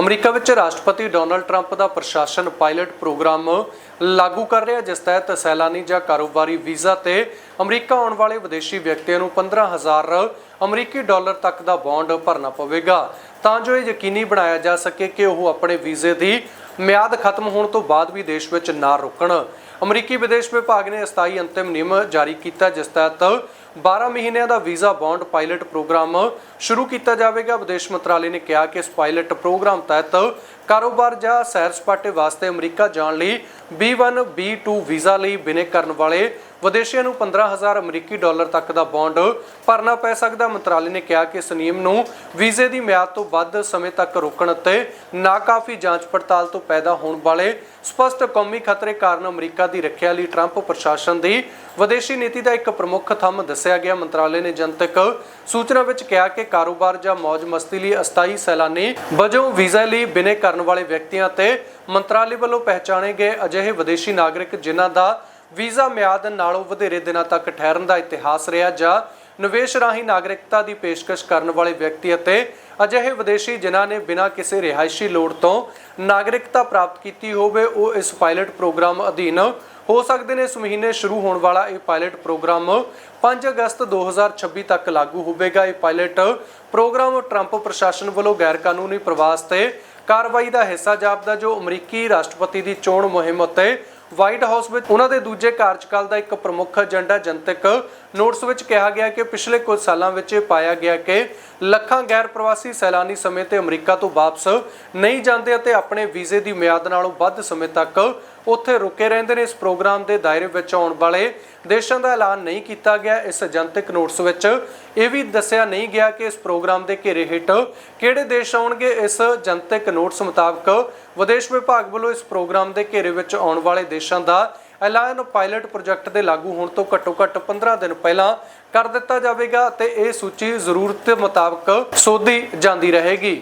America ਵਿੱਚ ਰਾਸ਼ਟਰਪਤੀ Donald Trump ਦਾ ਪ੍ਰਸ਼ਾਸਨ ਪਾਇਲਟ ਪ੍ਰੋਗਰਾਮ ਲਾਗੂ ਕਰ ਰਿਹਾ, ਜਿਸ ਤਹਿਤ ਸੈਲਾਨੀ ਜਾਂ ਕਾਰੋਬਾਰੀ ਵੀਜ਼ਾ ਤੇ ਅਮਰੀਕਾ ਆਉਣ ਵਾਲੇ ਵਿਦੇਸ਼ੀ ਵਿਅਕਤੀਆਂ ਨੂੰ 15000 ਅਮਰੀਕੀ ਡਾਲਰ ਤੱਕ ਦਾ ਬੌਂਡ ਭਰਨਾ ਪਵੇਗਾ। ਤਾਂ ਜੋ ਇਹ ਯਕੀਨੀ ਬਣਾਇਆ ਜਾ ਸਕੇ ਕਿ ਉਹ ਆਪਣੇ ਵੀਜ਼ੇ ਦੀ ਮਿਆਦ ਖਤਮ ਹੋਣ ਤੋਂ ਬਾਅਦ ਵੀ ਦੇਸ਼ ਵਿੱਚ ਨਾ ਰੁਕਣ। ਅਮਰੀਕੀ ਵਿਦੇਸ਼ ਵਿਭਾਗ ਨੇ ਅਸਥਾਈ ਅੰਤਿਮ ਨਿਯਮ ਜਾਰੀ ਕੀਤਾ, ਜਿਸ ਤਹਿਤ 12 ਮਹੀਨਿਆਂ ਦਾ ਵੀਜ਼ਾ ਬੌਂਡ ਪਾਇਲਟ ਪ੍ਰੋਗਰਾਮ ਸ਼ੁਰੂ ਕੀਤਾ ਜਾਵੇਗਾ। ਵਿਦੇਸ਼ ਮੰਤਰਾਲੇ ਨੇ ਕਿਹਾ ਕਿ ਇਸ ਪਾਇਲਟ ਪ੍ਰੋਗਰਾਮ ਤਹਿਤ ਕਾਰੋਬਾਰ ਜਾਂ ਸੈਰ ਸਪਾਟੇ ਵਾਸਤੇ ਅਮਰੀਕਾ ਜਾਣ ਲਈ B1 B2 ਵੀਜ਼ਾ ਲਈ ਬਿਨੇ ਕਰਨ ਵਾਲੇ ਵਿਦੇਸ਼ੀਆਂ ਨੂੰ 15000 ਅਮਰੀਕੀ ਡਾਲਰ ਤੱਕ ਦਾ ਬੌਂਡ ਭਰਨਾ ਪੈ ਸਕਦਾ। ਮੰਤਰਾਲੇ ਨੇ ਕਿਹਾ ਕਿ ਇਸ ਨਿਯਮ ਨੂੰ ਵੀਜ਼ੇ ਦੀ ਮਿਆਦ ਤੋਂ ਵੱਧ ਸਮੇਂ ਤੱਕ ਰੋਕਣ ਅਤੇ ਨਾਕਾਫੀ ਜਾਂਚ ਪੜਤਾਲ ਤੋਂ ਪੈਦਾ ਹੋਣ ਵਾਲੇ ਸਪਸ਼ਟ ਕੌਮੀ ਖਤਰੇ ਕਾਰਨ ਅਮਰੀਕਾ ਦੀ ਰੱਖਿਆ ਲਈ ਟਰੰਪ ਪ੍ਰਸ਼ਾਸਨ ਦੀ ਵਿਦੇਸ਼ੀ ਨੀਤੀ ਦਾ ਇੱਕ ਪ੍ਰਮੁੱਖ ਥੰਮ ਦੱਸਿਆ ਗਿਆ। ਮੰਤਰਾਲੇ ਨੇ ਜਨਤਕ ਸੂਚਨਾ ਵਿੱਚ ਕਿਹਾ ਕਿ ਕਾਰੋਬਾਰ ਜਾਂ ਮौज ਮਸਤੀ ਲਈ ਅਸਥਾਈ ਸੈਲਾਨੀ ਵਜੋਂ ਵੀਜ਼ਾ ਲਈ ਬਿਨੇ ਕਰਨ ਵਾਲੇ ਵਿਅਕਤੀਆਂ ਤੇ ਮੰਤਰਾਲੇ ਵੱਲੋਂ ਪਹਿਚਾਣੇ ਗਏ ਅਜਿਹੇ ਵਿਦੇਸ਼ੀ ਨਾਗਰਿਕ ਜਿਨ੍ਹਾਂ ਦਾ ਵੀਜ਼ਾ ਮਿਆਦ ਨਾਲੋਂ ਵਧੇਰੇ ਦਿਨਾਂ ਤੱਕ ਠਹਿਰਨ ਦਾ ਇਤਿਹਾਸ ਰਿਹਾ, ਜਾਂ ਨਿਵੇਸ਼ ਰਾਹੀਂ ਨਾਗਰਿਕਤਾ ਦੀ ਪੇਸ਼ਕਸ਼ ਕਰਨ ਵਾਲੇ ਵਿਅਕਤੀ ਅਤੇ ਅਜਿਹੇ ਵਿਦੇਸ਼ੀ ਜਿਨ੍ਹਾਂ ਨੇ ਬਿਨਾਂ ਕਿਸੇ ਰਿਹਾਇਸ਼ੀ ਲੋੜ ਤੋਂ ਨਾਗਰਿਕਤਾ ਪ੍ਰਾਪਤ ਕੀਤੀ ਹੋਵੇ, ਉਹ ਇਸ ਪਾਇਲਟ ਪ੍ਰੋਗਰਾਮ ਅਧੀਨ ਹੋ ਸਕਦੇ ਨੇ। ਇਸ ਮਹੀਨੇ ਸ਼ੁਰੂ ਹੋਣ ਵਾਲਾ ਇਹ ਪਾਇਲਟ ਪ੍ਰੋਗਰਾਮ 5 ਅਗਸਤ 2026 ਤੱਕ ਲਾਗੂ ਹੋਵੇਗਾ। ਇਹ ਪਾਇਲਟ ਪ੍ਰੋਗਰਾਮ ਟਰੰਪ ਪ੍ਰਸ਼ਾਸਨ ਵੱਲੋਂ ਗੈਰ ਕਾਨੂੰਨੀ ਪ੍ਰਵਾਸ ਤੇ ਕਾਰਵਾਈ ਦਾ ਹਿੱਸਾ ਜਾਪਦਾ, ਜੋ ਅਮਰੀਕੀ ਰਾਸ਼ਟਰਪਤੀ ਦੀ ਚੋਣ ਮੁਹਿੰਮ ਅਤੇ ਵਾਈਟ ਹਾਊਸ ਵਿੱਚ ਉਹਨਾਂ ਦੇ ਦੂਜੇ ਕਾਰਜਕਾਲ ਦਾ ਇੱਕ ਪ੍ਰਮੁੱਖ ਏਜੰਡਾ ਜਨਤਕ ਨੋਟਸ ਵਿੱਚ ਕਿਹਾ ਗਿਆ ਕਿ ਪਿਛਲੇ ਕੁਝ ਸਾਲਾਂ ਵਿੱਚ ਇਹ ਪਾਇਆ ਗਿਆ ਕਿ ਲੱਖਾਂ ਗੈਰ ਪ੍ਰਵਾਸੀ ਸੈਲਾਨੀ ਸਮੇਂ ਤੇ ਅਮਰੀਕਾ ਤੋਂ ਵਾਪਸ ਨਹੀਂ ਜਾਂਦੇ ਅਤੇ ਆਪਣੇ ਵੀਜ਼ੇ ਦੀ ਮਿਆਦ ਨਾਲੋਂ ਵੱਧ ਸਮੇਂ ਤੱਕ ਉੱਥੇ ਰੁਕੇ ਰਹਿੰਦੇ ਨੇ। ਇਸ ਪ੍ਰੋਗਰਾਮ ਦੇ ਦਾਇਰੇ ਵਿੱਚ ਆਉਣ ਵਾਲੇ ਦੇਸ਼ਾਂ ਦਾ ਐਲਾਨ ਨਹੀਂ ਕੀਤਾ ਗਿਆ। ਇਸ ਜਨਤਕ ਨੋਟਿਸ ਵਿੱਚ ਇਹ ਵੀ ਦੱਸਿਆ ਨਹੀਂ ਗਿਆ ਕਿ ਇਸ ਪ੍ਰੋਗਰਾਮ ਦੇ ਘੇਰੇ ਹੇਠ ਕਿਹੜੇ ਦੇਸ਼ ਆਉਣਗੇ। ਇਸ ਜਨਤਕ ਨੋਟਿਸ ਮੁਤਾਬਕ ਵਿਦੇਸ਼ ਵਿਭਾਗ ਵੱਲੋਂ ਇਸ ਪ੍ਰੋਗਰਾਮ ਦੇ ਘੇਰੇ ਵਿੱਚ ਆਉਣ ਵਾਲੇ ਦੇਸ਼ਾਂ ਦਾ ਐਲਾਨ ਪਾਇਲਟ ਪ੍ਰੋਜੈਕਟ ਦੇ ਲਾਗੂ ਹੋਣ ਤੋਂ ਘੱਟੋ ਘੱਟ 15 ਦਿਨ ਪਹਿਲਾਂ ਕਰ ਦਿੱਤਾ ਜਾਵੇਗਾ ਅਤੇ ਇਹ ਸੂਚੀ ਜ਼ਰੂਰਤ ਮੁਤਾਬਕ ਸੋਧੀ ਜਾਂਦੀ ਰਹੇਗੀ।